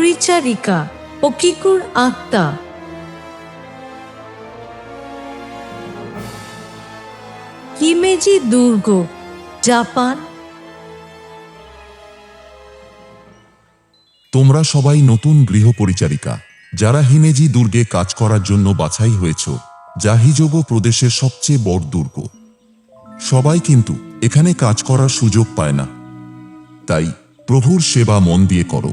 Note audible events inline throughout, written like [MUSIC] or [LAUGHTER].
পরিচারিকা অকিকুর আত্মা হিমেজি দুর্গ, জাপান। তোমরা সবাই নতুন গৃহপরিচারিকা যারা হিমেজি দুর্গে কাজ করার জন্য বাছাই হয়েছ, যা হিজোগো প্রদেশের সবচেয়ে বড় দুর্গ। সবাই কিন্তু এখানে কাজ করার সুযোগ পায় না। তাই প্রভুর সেবা মন দিয়ে করো।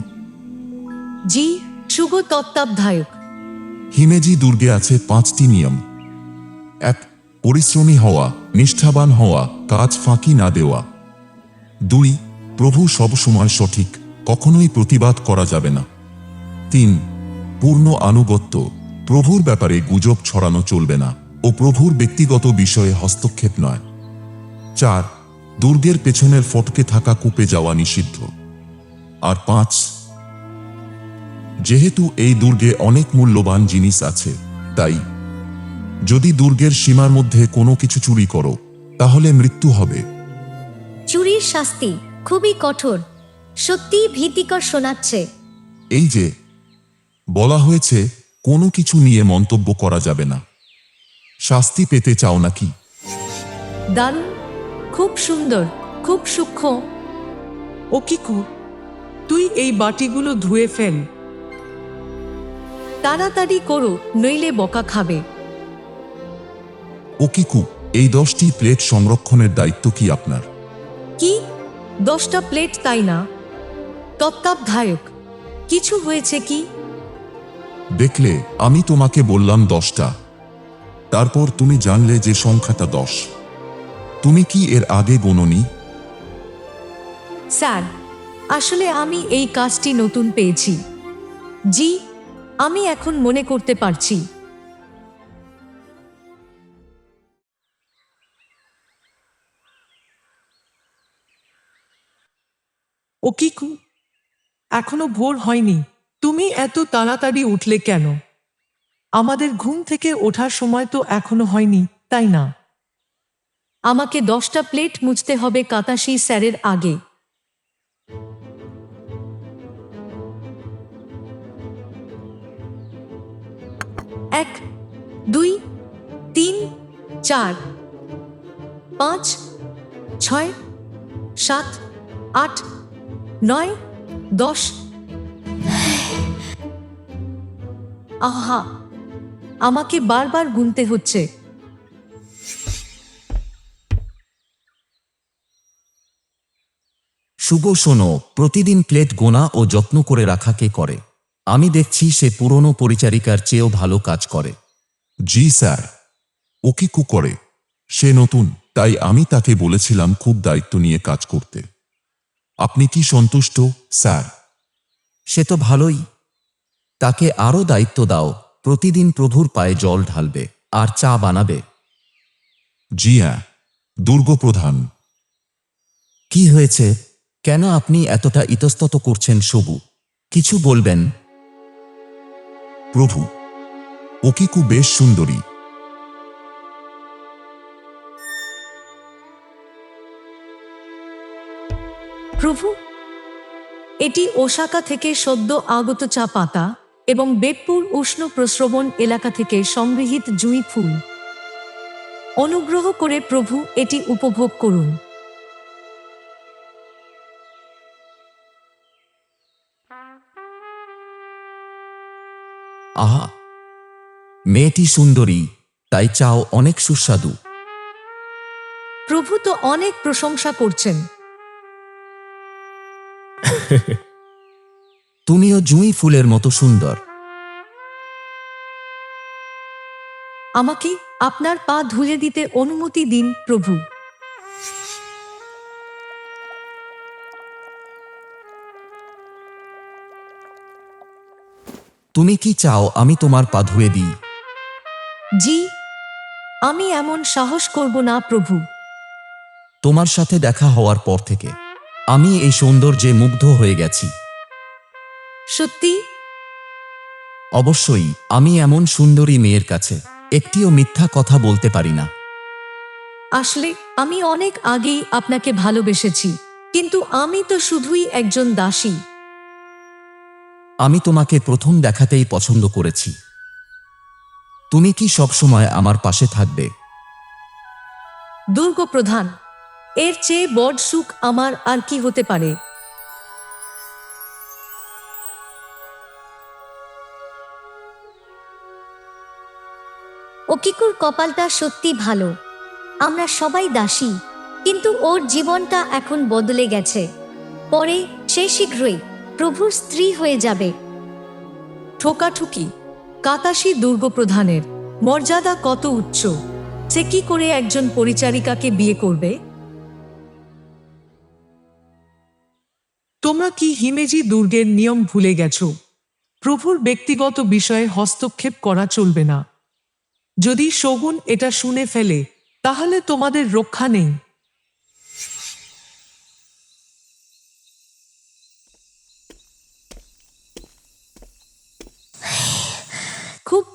জি শুভ তত্ত্বাবধায়ক হিমেজি দুর্গে আছে পাঁচটি নিয়ম। এক, পরিশ্রমী হওয়া, নিষ্ঠাবান হওয়া, কাজ ফাঁকি না দেওয়া। দুই, প্রভু সব সময় সঠিক, কখনোই প্রতিবাদ করা যাবে না। তিন, পূর্ণ আনুগত্য, প্রভুর ব্যাপারে গুজব ছড়ানো চলবে না ও প্রভুর ব্যক্তিগত বিষয়ে হস্তক্ষেপ নয়। চার, দুর্গের পেছনের ফটকে থাকা কূপে যাওয়া নিষিদ্ধ। আর পাঁচ যেহেতু এই দুর্গে অনেক মূল্যবান জিনিস আছে তাই যদি দুর্গের সীমার মধ্যে কোনো কিছু চুরি করো তাহলে মৃত্যু হবে। চুরির শাস্তি খুবই কঠোর। সত্যি ভীতিকর শোনাচ্ছে। এই যে বলা হয়েছে কোনো কিছু নিয়ে মন্তব্য করা যাবে না। শাস্তি পেতে চাও নাকি? দারুণ। খুব সুন্দর খুব সূক্ষ্ম। ওকিকু তুই এই বাটিগুলো ধুয়ে ফেল। তাড়াতাড়ি করো নইলে বকা খাবে। ও ওকিকু এই দশটি প্লেট সংরক্ষণের দায়িত্ব কি আপনার? কি? দশটা প্লেট তাই না? তত্ত্বাবধায়ক। কিছু হয়েছে কি? দেখলে আমি তোমাকে বললাম দশটা। তারপর তুমি জানলে যে সংখ্যাটা দশ। তুমি কি এর আগে গোননি? স্যার আসলে আমি এই কাজটি নতুন পেয়েছি। জি আমি এখন মনে করতে পারছি। ওকিকু এখনও ভোর হয়নি। তুমি এত তাড়াতাড়ি উঠলে কেন? আমাদের ঘুম থেকে ওঠার সময় তো এখনও হয়নি তাই না? আমাকে দশটা প্লেট মুছতে হবে কাতাসি স্যারের আগে। এক, দুই, তিন, চার, পাঁচ, ছয়, সাত, আট, নয়, দশ। আহা, আমাকে বারবার গুনতে হচ্ছে। শুভ শোনো, প্রতিদিন প্লেট গোনা ও যত্ন করে রাখাকে করে? আমি দেখছি সে পুরনো পরিচারিকার চেয়েও ভালো কাজ করে। জি স্যার। ও কি কু করে? সে নতুন তাই আমি তাকে বলেছিলাম খুব দায়িত্ব নিয়ে কাজ করতে। আপনি কি সন্তুষ্ট স্যার? সে তো ভালোই। তাকে আরও দায়িত্ব দাও প্রতিদিন প্রভুর পায়ে জল ঢালবে আর চা বানাবে। জি হ্যাঁ। দুর্গপ্রধান কি হয়েছে? কেন আপনি এতটা ইতস্তত করছেন সবু? কিছু বলবেন? প্রভু ওকিকু বেশ সুন্দরী। প্রভু, এটি ওসাকা থেকে সদ্য আগত চা পাতা এবং বেদপুর উষ্ণ প্রস্রবণ এলাকা থেকে সংগৃহীত জুঁই ফুল। অনুগ্রহ করে প্রভু এটি উপভোগ করুন। আহা মেয়েটি সুন্দরী তাই চাও অনেক সুস্বাদু। প্রভু তো অনেক প্রশংসা করছেন। [LAUGHS] তুমিও জুঁই ফুলের মতো সুন্দর। আমাকে আপনার পা ধুয়ে দিতে অনুমতি দিন প্রভু। তুমি কি চাও আমি তোমার পা ধুয়ে দিই? জি আমি এমন সাহস করব না প্রভু। তোমার সাথে দেখা হওয়ার পর থেকে আমি এই সৌন্দর্যে মুগ্ধ হয়ে গেছি। সত্যি? অবশ্যই আমি এমন সুন্দরী মেয়ের কাছে একটিও মিথ্যা কথা বলতে পারি না। আসলে আমি অনেক আগেই আপনাকে ভালোবেসেছি কিন্তু আমি তো শুধুই একজন দাসী। আমি তোমাকে প্রথম দেখাতেই পছন্দ করেছি। তুমি কি সবসময় আমার পাশে থাকবে? দুর্গ প্রধান, এর চেয়ে বড় সুখ আমার আর কি হতে পারে? অকিকুর কপালটা সত্যি ভালো। আমরা সবাই দাসী, কিন্তু ওর জীবনটা এখন বদলে গেছে। পরে সে শীঘ্রই প্রভুর স্ত্রী হয়ে যাবে। ঠোকাঠুকি, কাতাসি দুর্গ প্রধানের মর্যাদা কত উচ্চ? সে কি করে একজন পরিচারিকাকে বিয়ে করবে? তোমরা কি হিমেজি দুর্গের নিয়ম ভুলে গেছ? প্রভুর ব্যক্তিগত বিষয়ে হস্তক্ষেপ করা চলবে না। যদি শগুন এটা শুনে ফেলে, তাহলে তোমাদের রক্ষা নেই।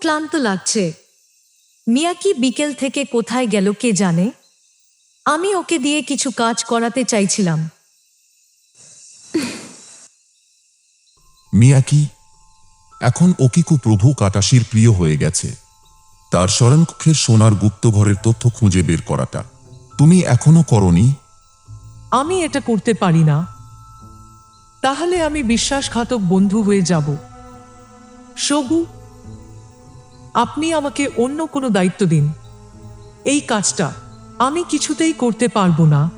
ক্লান্ত লাগছে। মিয়াকি বিকেল থেকে কোথায় গেল কে জানে? আমি ওকে দিয়ে কিছু কাজ করাতে চাইছিলাম। মিয়াকি এখন অকিকু প্রভু কাটাশির প্রিয় হয়ে গেছে। তার শরণকক্ষের সোনার গুপ্তঘরের তথ্য খুঁজে বের করাটা। তুমি এখনও করনি? আমি এটা করতে পারি না। তাহলে আমি বিশ্বাসঘাতক বন্ধু হয়ে যাব। সবু আপনি আমাকে অন্য কোনো দায়িত্ব দিন। এই কাজটা আমি কিছুতেই করতে পারব না।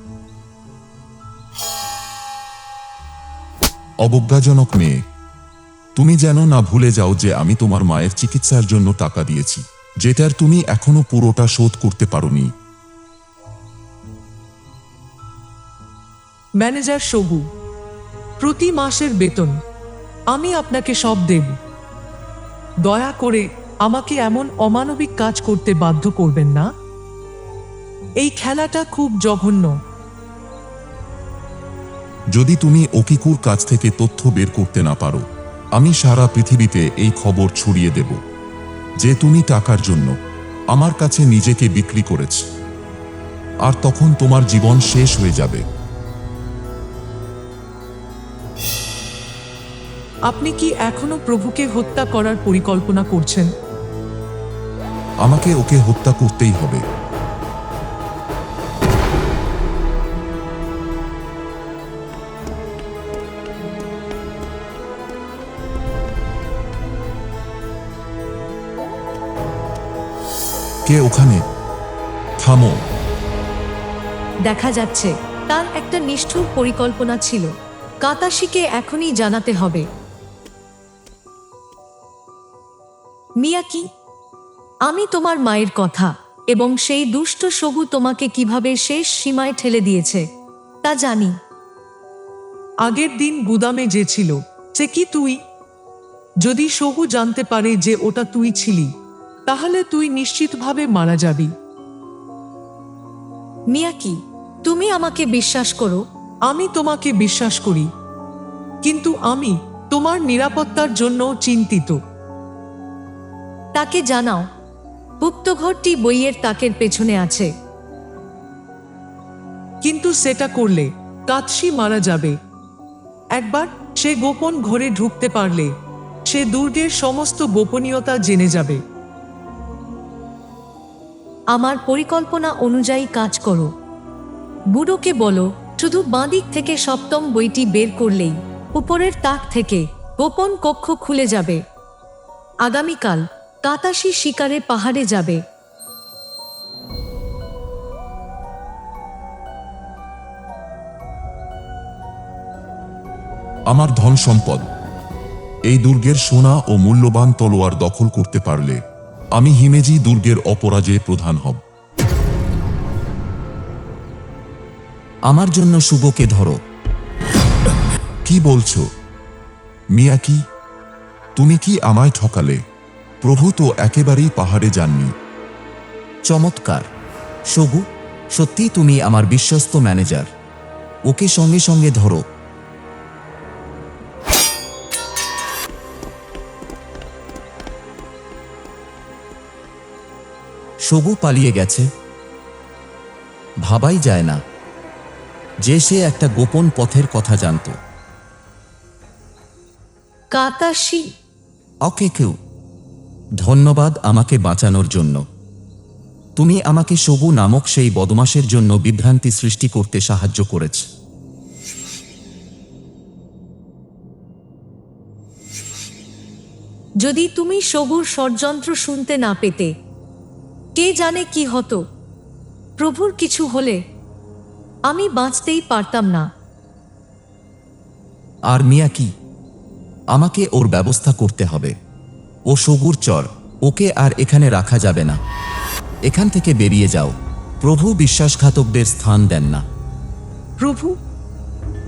অবজ্ঞাজনক মেয়ে তুমি যেন না ভুলে যাও যে আমি তোমার মায়ের চিকিৎসার জন্য টাকা দিয়েছি যেটার তুমি এখনও পুরোটা শোধ করতে পারোনি। ম্যানেজার সবু প্রতি মাসের বেতন আমি আপনাকে সব দেব। দয়া করে আমাকে এমন অমানবিক কাজ করতে বাধ্য করবেন না। এই খেলাটা খুব জঘন্য। যদি তুমি অকিকুর কাছ থেকে তথ্য বের করতে না পারো আমি সারা পৃথিবীতে এই খবর ছড়িয়ে দেব যে তুমি টাকার জন্য আমার কাছে নিজেকে বিক্রি করেছ। আর তখন তোমার জীবন শেষ হয়ে যাবে। আপনি কি এখনও প্রভুকে হত্যা করার পরিকল্পনা করছেন? আমাকে ওকে হত্যা করতেই হবে। কে ওখানে? থামো। দেখা যাচ্ছে, তার একটা নিষ্ঠুর পরিকল্পনা ছিল। কাতাশিকে এখনই জানাতে হবে। মিয়াকি আমি তোমার মায়ের কথা এবং সেই দুষ্ট সবু তোমাকে কীভাবে শেষ সীমায় ঠেলে দিয়েছে তা জানি। আগের দিন গুদামে যে ছিল সে কি তুই? যদি সহু জানতে পারে যে ওটা তুই ছিলি তাহলে তুই নিশ্চিতভাবে মারা যাবি। মিয়াকি তুমি আমাকে বিশ্বাস করো? আমি তোমাকে বিশ্বাস করি কিন্তু আমি তোমার নিরাপত্তার জন্য চিন্তিত। তাকে জানাও গুপ্তঘরটি বইয়ের তাকের পেছনে আছে। কিন্তু সেটা করলে কাতসি মারা যাবে। একবার সে গোপন ঘরে ঢুকতে পারলে সে দুর্গের সমস্ত গোপনীয়তা জেনে যাবে। আমার পরিকল্পনা অনুযায়ী কাজ করো। বুড়োকে বলো শুধু বাঁদিক থেকে সপ্তম বইটি বের করলেই উপরের তাক থেকে গোপন কক্ষ খুলে যাবে। আগামীকাল কাতাসি শিকারে পাহাড়ে যাবে। আমার ধন সম্পদ, এই দুর্গের সোনা ও মূল্যবান তলোয়ার দখল করতে পারলে আমি হিমেজি দুর্গের অপরাজয়ে প্রধান হব। আমার জন্য শুভকে ধরো। কি বলছো? মিয়া কি? তুমি কি আমায় ঠকালে? প্রভু তো একেবারেই পাহাড়ে যাননি। চমৎকার। সবু সত্যি তুমি আমার বিশ্বস্ত ম্যানেজার। ওকে সঙ্গে সঙ্গে ধরো। সবু পালিয়ে গেছে। ভাবাই যায় না যে সে একটা গোপন পথের কথা জানত। কাতাসি ওকে কেউ ধন্যবাদ আমাকে বাঁচানোর জন্য। তুমি আমাকে সবু নামক সেই বদমাসের জন্য বিভ্রান্তি সৃষ্টি করতে সাহায্য করেছ। যদি তুমি সবুর ষড়যন্ত্র শুনতে না পেতে কে জানে কি হতো? প্রভুর কিছু হলে আমি বাঁচতেই পারতাম না। আর মিয়া কি? আমাকে ওর ব্যবস্থা করতে হবে। ও সগুর চর ওকে আর এখানে রাখা যাবে না। এখান থেকে বেরিয়ে যাও। প্রভু বিশ্বাসঘাতকদের স্থান দেন না। প্রভু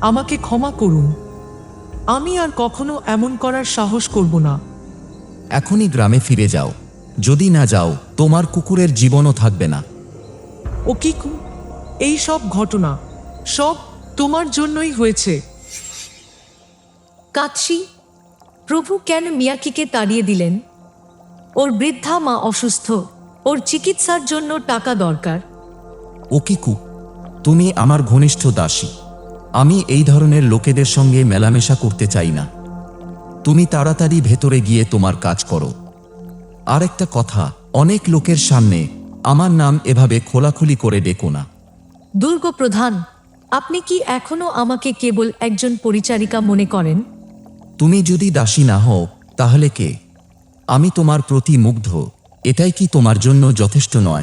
আমাকে ক্ষমা করুন। আমি আর কখনো এমন করার সাহস করব না। এখনই গ্রামে ফিরে যাও। যদি না যাও তোমার কুকুরের জীবনও থাকবে না। ও কিকু এই সব ঘটনা সব তোমার জন্যই হয়েছে। কাৎসি প্রভু কেন মিয়াকিকে তাড়িয়ে দিলেন? ওর বৃদ্ধা মা অসুস্থ ওর চিকিৎসার জন্য টাকা দরকার। ও ওকিকু তুমি আমার ঘনিষ্ঠ দাসী আমি এই ধরনের লোকেদের সঙ্গে মেলামেশা করতে চাই না। তুমি তাড়াতাড়ি ভেতরে গিয়ে তোমার কাজ করো। আর একটা কথা অনেক লোকের সামনে আমার নাম এভাবে খোলাখুলি করে ডেকো না। দুর্গ প্রধান আপনি কি এখনও আমাকে কেবল একজন পরিচারিকা মনে করেন? তুমি যদি দাসী না হও, তাহলে কে? আমি তোমার প্রতি মুগ্ধ। এটাই কি তোমার জন্য যথেষ্ট নয়?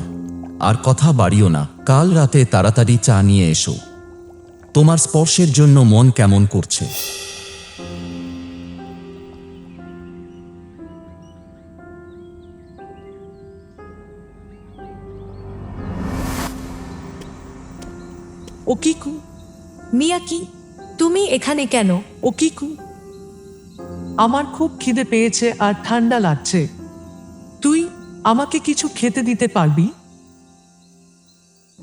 আর কথা বাড়িও না। কাল রাতে তাড়াতাড়ি চা নিয়ে এসো। তোমার স্পর্শের জন্য মন কেমন করছে? ও কিকু মিয়া কি? তুমি এখানে কেন? ও কিকু আমার খুব খিদে পেয়েছে আর ঠান্ডা লাগছে। তুই আমাকে কিছু খেতে দিতে পারবি?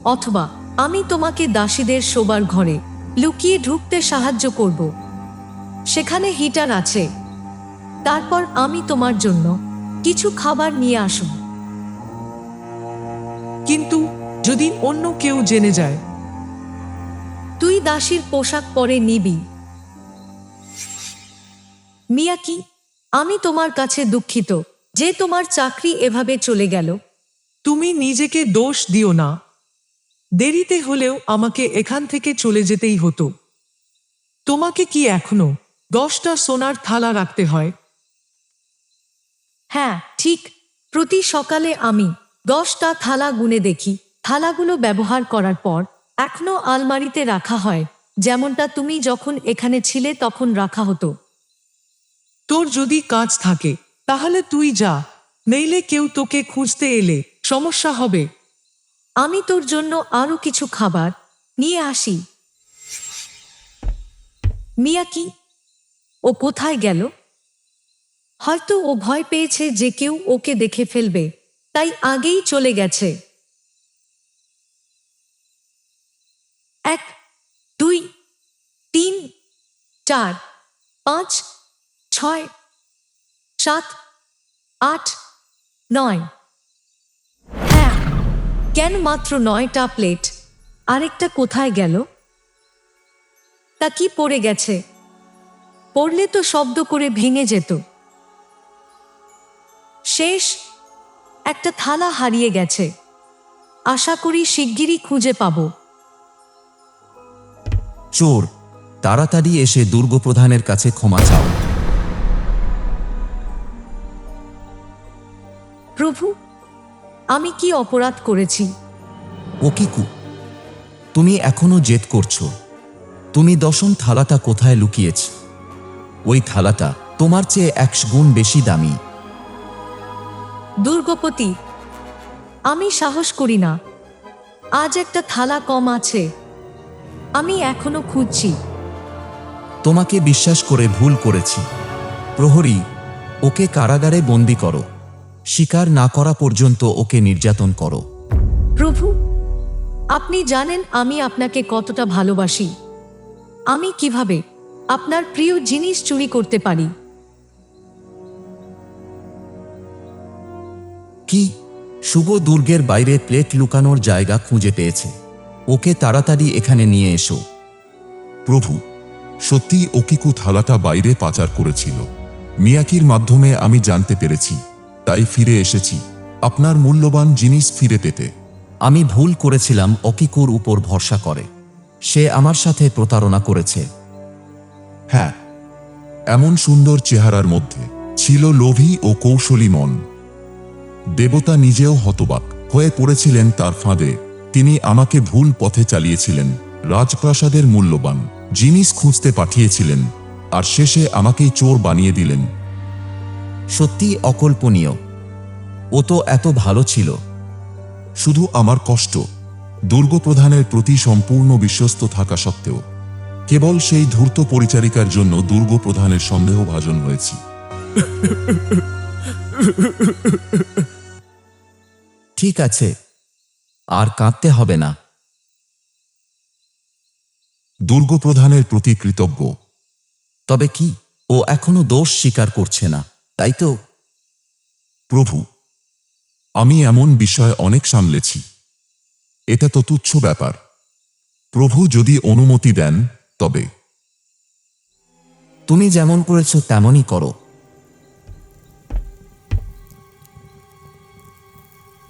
অথবা আমি তোমাকে দাসীদের শোবার ঘরে লুকিয়ে ঢুকতে সাহায্য করব। সেখানে হিটার আছে। তারপর আমি তোমার জন্য কিছু খাবার নিয়ে আসব। কিন্তু যদি অন্য কেউ জেনে যায়? তুই দাসীর পোশাক পরে নিবি। মিয়াকি আমি তোমার কাছে দুঃখিত যে তোমার চাকরি এভাবে চলে গেল। তুমি নিজেকে দোষ দিও না। দেরিতে হলেও আমাকে এখান থেকে চলে যেতেই হতো। তোমাকে কি এখনও দশটা সোনার থালা রাখতে হয়? হ্যাঁ ঠিক। প্রতি সকালে আমি দশটা থালা গুনে দেখি। থালাগুলো ব্যবহার করার পর এখনও আলমারিতে রাখা হয়। যেমনটা তুমি যখন এখানে ছিলে তখন রাখা হতো। তোর যদি কাজ থাকে, তাহলে তুই যা, নইলে কেউ তোকে খুঁজতে এলে সমস্যা হবে। আমি তোর জন্য আরও কিছু খাবার নিয়ে আসি। মিয়াকি ও কোথায় গেল? হয়তো ও ভয় পেয়েছে যে কেউ ওকে দেখে ফেলবে, তাই আগেই চলে গেছে। এক, দুই, তিন, চার, পাঁচ ছয়, সাত, আট, নয়। হ্যাঁ কেন মাত্র নয়টা প্লেট? আরেকটা কোথায় গেল? তা কি পড়ে গেছে? পড়লে তো শব্দ করে ভেঙে যেত। শেষ, একটা থালা হারিয়ে গেছে। আশা করি শিগগিরই খুঁজে পাবো। চোর, তাড়াতাড়ি এসে দুর্গপ্রধানের কাছে ক্ষমা চাও। প্রভু আমি কি অপরাধ করেছি? ও ওকিকু তুমি এখনও জেদ করছ। তুমি দশম থালাটা কোথায় লুকিয়েছ? ওই থালাটা তোমার চেয়ে একশ গুণ বেশি দামি। দুর্গপতি আমি সাহস করি না। আজ একটা থালা কম আছে। আমি এখনও খুঁজছি। তোমাকে বিশ্বাস করে ভুল করেছি। প্রহরী ওকে কারাগারে বন্দি করো। স্বীকার না করা পর্যন্ত ওকে নির্যাতন করো। প্রভু আপনি জানেন আমি আপনাকে কতটা ভালোবাসি। আমি কীভাবে আপনার প্রিয় জিনিস চুরি করতে পারি? কি? শুভ দুর্গের বাইরে প্লেট লুকানোর জায়গা খুঁজে পেয়েছে। ওকে তাড়াতাড়ি এখানে নিয়ে এসো। প্রভু সত্যি ওকিকু থালাটা বাইরে পাচার করেছিল? মিয়াকির মাধ্যমে আমি জানতে পেরেছি। তাই ফিরে এসেছি। আপনার মূল্যবান জিনিস ফিরে পেতে। আমি ভুল করেছিলাম অকিকুর উপর ভরসা করে। সে আমার সাথে প্রতারণা করেছে। হ্যাঁ এমন সুন্দর চেহারার মধ্যে ছিল লোভী ও কৌশলী মন। দেবতা নিজেও হতবাক হয়ে পড়েছিলেন তার ফাঁদে। তিনি আমাকে ভুল পথে চালিয়েছিলেন। রাজপ্রাসাদের মূল্যবান জিনিস খুঁজতে পাঠিয়েছিলেন। আর শেষে আমাকেই চোর বানিয়ে দিলেন। সত্যি অকল্পনীয়। ও তো এত ভালো ছিল। শুধু আমার কষ্ট, দুর্গপ্রধানের প্রতি সম্পূর্ণ বিশ্বস্ত থাকা সত্ত্বেও। কেবল সেই ধূর্ত পরিচারিকার জন্য দুর্গপ্রধানের সন্দেহভাজন হয়েছি। ঠিক আছে, আর কাঁদতে হবে না। দুর্গপ্রধানের প্রতি কৃতজ্ঞ। তবে কি, ও এখনও দোষ স্বীকার করছে না। তাই তো? প্রভু আমি এমন বিষয় অনেক সামলেছি। এটা তো তুচ্ছ ব্যাপার। প্রভু যদি অনুমতি দেন তবে। তুমি যেমন করেছ তেমনই করো।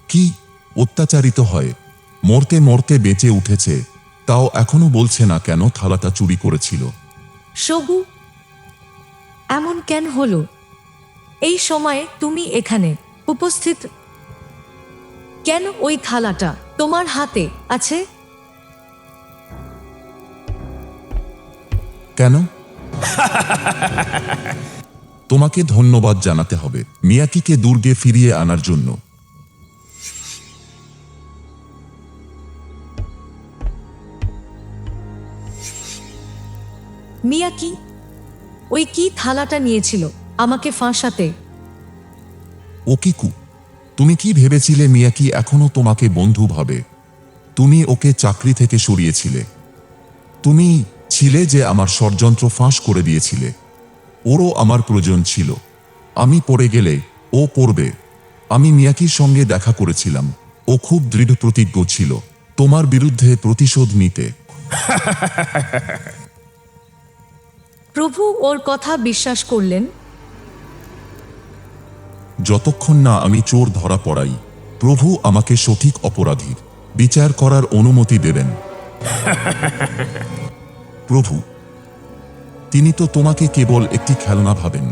কি অত্যাচারিত হয়? মরতে মরতে বেঁচে উঠেছে তাও এখনও বলছে না কেন থালাটা চুরি করেছিল। সবু এমন কেন হলো? এই সময়ে তুমি এখানে উপস্থিত। কেন ওই থালাটা তোমার হাতে আছে? কেন? তোমাকে ধন্যবাদ জানাতে হবে মিয়াকিকে দুর্গে ফিরিয়ে আনার জন্য। মিয়া কি ওই কি থালাটা নিয়েছিল? আমাকে ফাঁসাতে। ও ওকিকু তুমি কি ভেবেছিলে মিয়াকি এখনও তোমাকে বন্ধু ভাবে? তুমি ওকে চাকরি থেকে সরিয়েছিলে। তুমি ছিলে যে আমার ষড়যন্ত্র ফাঁস করে দিয়েছিলে। ওরও আমার প্রয়োজন ছিল। আমি পড়ে গেলে ও পড়বে। আমি মিয়াকির সঙ্গে দেখা করেছিলাম। ও খুব দৃঢ় প্রতিজ্ঞ ছিল। তোমার বিরুদ্ধে প্রতিশোধ নিতে। [LAUGHS] প্রভু ওর কথা বিশ্বাস করলেন। যতক্ষণ না আমি চোর ধরা পড়াই, প্রভু আমাকে সঠিক অপরাধীর, বিচার করার অনুমতি দেবেন। প্রভু, তিনি তো তোমাকে কেবল একটি খেলনা ভাবেন।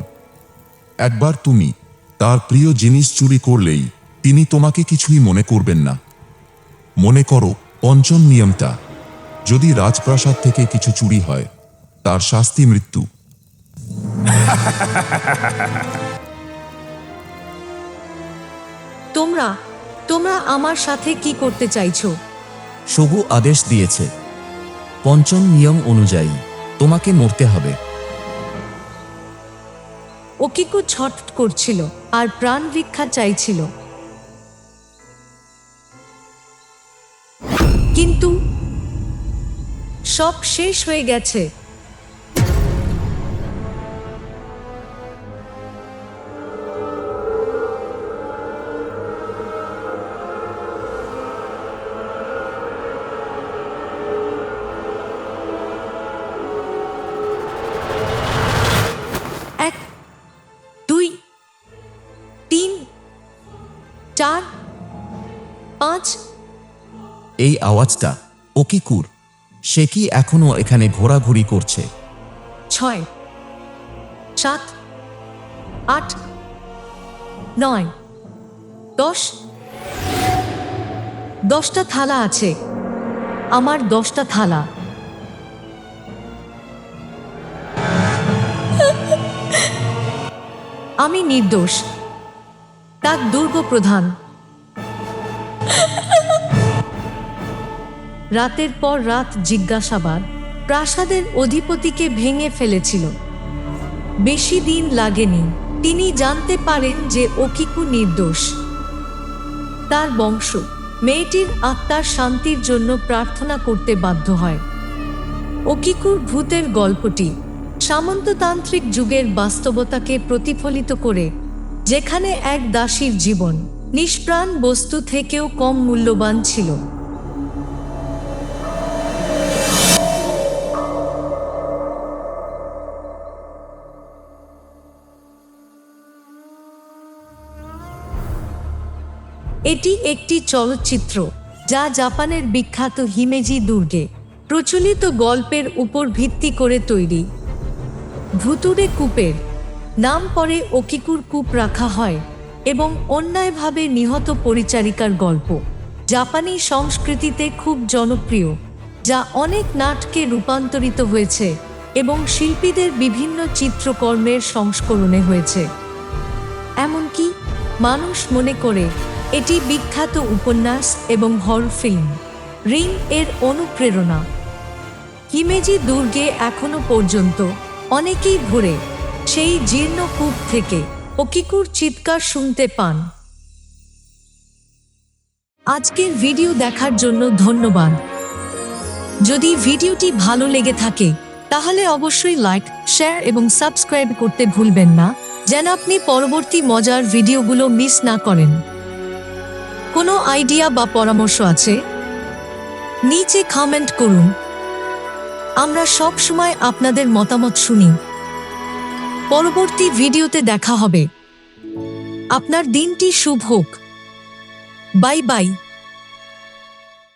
একবার তুমি তার প্রিয় জিনিস চুরি করলেই তিনি তোমাকে কিছুই মনে করবেন না। মনে করো, পঞ্চম নিয়মটা, যদি রাজপ্রাসাদ থেকে কিছু চুরি হয়, তার শাস্তি মৃত্যু। তোমরা তোমরা আমার সাথে কি করতে চাইছো? সবু আদেশ দিয়েছে। পঞ্চম নিয়ম অনুযায়ী তোমাকে মরতে হবে। ও ওকিকু ছট করছিল আর প্রাণ ভিক্ষা চাইছিল। কিন্তু সব শেষ হয়ে গেছে। এই আওয়াজটা অকিকুর সে কি এখনও এখানে ঘোরাঘুরি করছে? ছয়, সাত, আট, নয়, দশ। দশটা থালা আছে। আমার দশটা থালা। আমি নির্দোষ। তার দুর্গ প্রধান। রাতের পর রাত জিজ্ঞাসাবাদ, প্রাসাদের অধিপতিকে ভেঙে ফেলেছিল। বেশি দিন লাগেনি, তিনি জানতে পারেন যে ওকিকু নির্দোষ। তার বংশ, মেয়েটির আত্মার শান্তির জন্য প্রার্থনা করতে বাধ্য হয়। ওকিকুর ভূতের গল্পটি, সামন্ততান্ত্রিক যুগের বাস্তবতাকে প্রতিফলিত করে, যেখানে এক দাসীর জীবন, নিষ্প্রাণ বস্তু থেকেও কম মূল্যবান ছিল। এটি একটি চলচ্চিত্র, যা জাপানের বিখ্যাত হিমেজি দুর্গে প্রচলিত গল্পের উপর ভিত্তি করে তৈরি। ভুতুরে কূপের নাম পরে ওকিকুর কূপ রাখা হয় এবং অন্যায়ভাবে নিহত পরিচারিকার গল্প। জাপানি সংস্কৃতিতে খুব জনপ্রিয়, যা অনেক নাটকে রূপান্তরিত হয়েছে এবং শিল্পীদের বিভিন্ন চিত্রকর্মের সংস্করণে হয়েছে। এমনকি মানুষ মনে করে এটি বিখ্যাত উপন্যাস এবং হর ফিল্ম রিং এর অনুপ্রেরণা। হিমেজি দুর্গে এখনও পর্যন্ত অনেকেই ঘুরে সেই জীর্ণ কূপ থেকে ওকিকুর চিৎকার শুনতে পান। আজকের ভিডিও দেখার জন্য ধন্যবাদ। যদি ভিডিওটি ভালো লেগে থাকে, তাহলে অবশ্যই লাইক, শেয়ার এবং সাবস্ক্রাইব করতে ভুলবেন না। যেন আপনি পরবর্তী মজার ভিডিওগুলো মিস না করেন। কোনো আইডিয়া বা পরামর্শ আছে? নিচে কমেন্ট করুন। আমরা সব সময় আপনাদের মতামত শুনি। পরবর্তী ভিডিওতে দেখা হবে। আপনার দিনটি শুভ হোক। Bye bye.